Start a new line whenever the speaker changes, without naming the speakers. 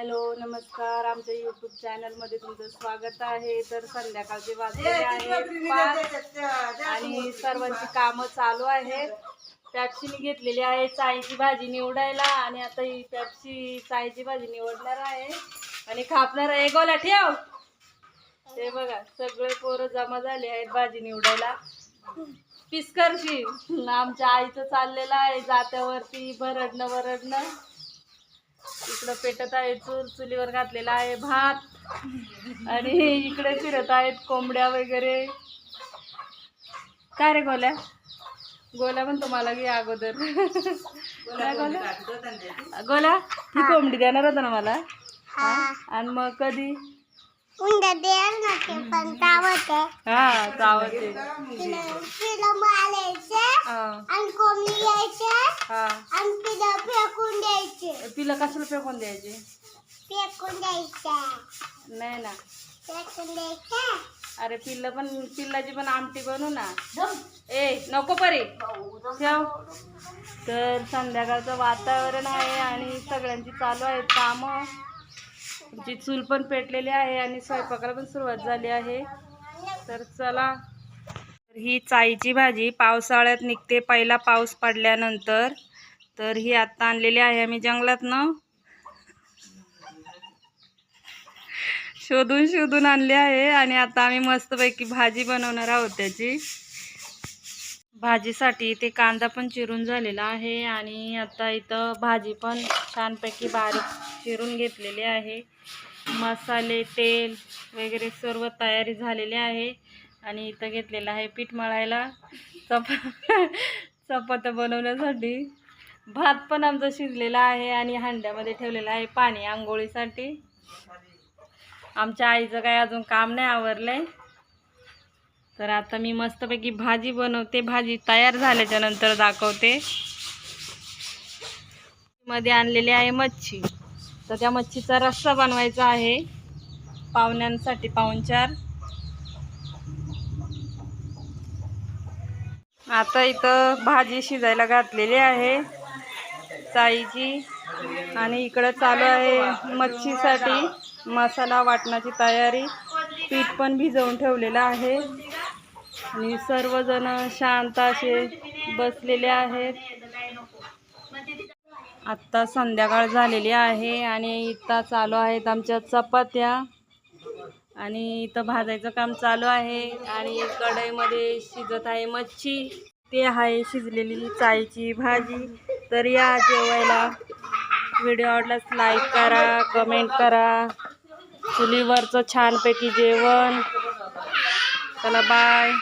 Hello नमस्कार. आमच्या YouTube चॅनलमध्ये तुमचं स्वागत आहे. तर संध्याकाळचे वाजलेले आहेत पाच आणि सर्वांची कामं चालू आहेत. पॅप्सीने घेतलेली आहे चाईची भाजी निवडायला आणि आता ही पॅप्सी चाईची भाजी निवडणार आहे आणि खापणार आहे. गोला ठेव. ते बघा सगळे पोरं जमा झाले आहेत भाजी निवडायला. पिस्करशी. आमच्या आईचं चाललेलं आहे जात्यावरती भरडणं भरडणं इकडं पेटत आहे चूल चुलीवर घातलेला आहे भात. आणि इकडे फिरत आहेत कोंबड्या वगैरे. काय रे गोल्या? गोल्या पण तुम्हाला घे अगोदर. काय गोल्या? गोल्या ही. कोंबडी देणार होता ना मला? हा? आणि मग कधी?
उंडा द्याल ना ते पण तावत आहे.
हा चावते
पिलं मारायचं
हा
आणि कोंबडी यायचे
हा
आणि पिलं फेकून द्यायचे
तिला कशाला फेकून द्यायचे?
फेकून द्यायचे.
नाही ना.
फेकून द्यायचे?
अरे पिल्ल पण पिल्लाची पण आमटी बनवू ना. ए नको परे. ठेव. तर संध्याकाळचं वातावरण आहे आणि सगळ्यांची चालू आहेत कामं. आमची चूल पण पेटलेली आहे आणि स्वयंपाकाला पण सुरुवात झाली आहे. तर चला. ही चाईची भाजी पावसाळ्यात निघते पहिला पाऊस पडल्यानंतर. तर ही आत्ता आणलेली आहे आम्ही जंगलातनं. शोधून शोधून आणली आहे आणि आता आम्ही मस्तपैकी भाजी बनवणार आहोत त्याची. भाजीसाठी इथे कांदा पण चिरून झालेला आहे आणि आता इथं भाजी पण छानपैकी बारीक चिरून घेतलेली आहे. मसाले तेल वगैरे सर्व तयारी झालेली आहे आणि इथं घेतलेलं आहे पीठ मळायला. चप चपात्या बनवण्यासाठी. भात पण आमचा शिजलेला आहे आणि हांड्यामध्ये ठेवलेला आहे पाणी आंघोळीसाठी. आमच्या आईचं काय अजून काम नाही आवरलंय. तर आता मी मस्तपैकी भाजी बनवते. भाजी तयार झाल्याच्यानंतर दाखवते. मध्ये आणलेली आहे मच्छी. तर त्या मच्छीचा रस्सा बनवायचा आहे. पाहुण्यांसाठी पाहुणचार आता इथं भाजी शिजायला घातलेली आहे. चाईची आणि इकडं चालू आहे मच्छीसाठी मसाला वाटण्याची तयारी. पीठ पण भिजवून ठेवलेलं आहे. आणि सर्वजण शांत असे बसलेले आहेत. आत्ता संध्याकाळ झालेली आहे आणि इथं चालू आहेत आमच्या चपात्या. आणि इथं भाजायचं काम चालू आहे. आणि कढईमध्ये शिजत आहे मच्छी. ते आहे शिजलेली चायची भाजी. तर या जेवायला व्हिडिओ आवडल्यास लाईक करा कमेंट करा. चुलीवरचं छानपैकी जेवण. चला बाय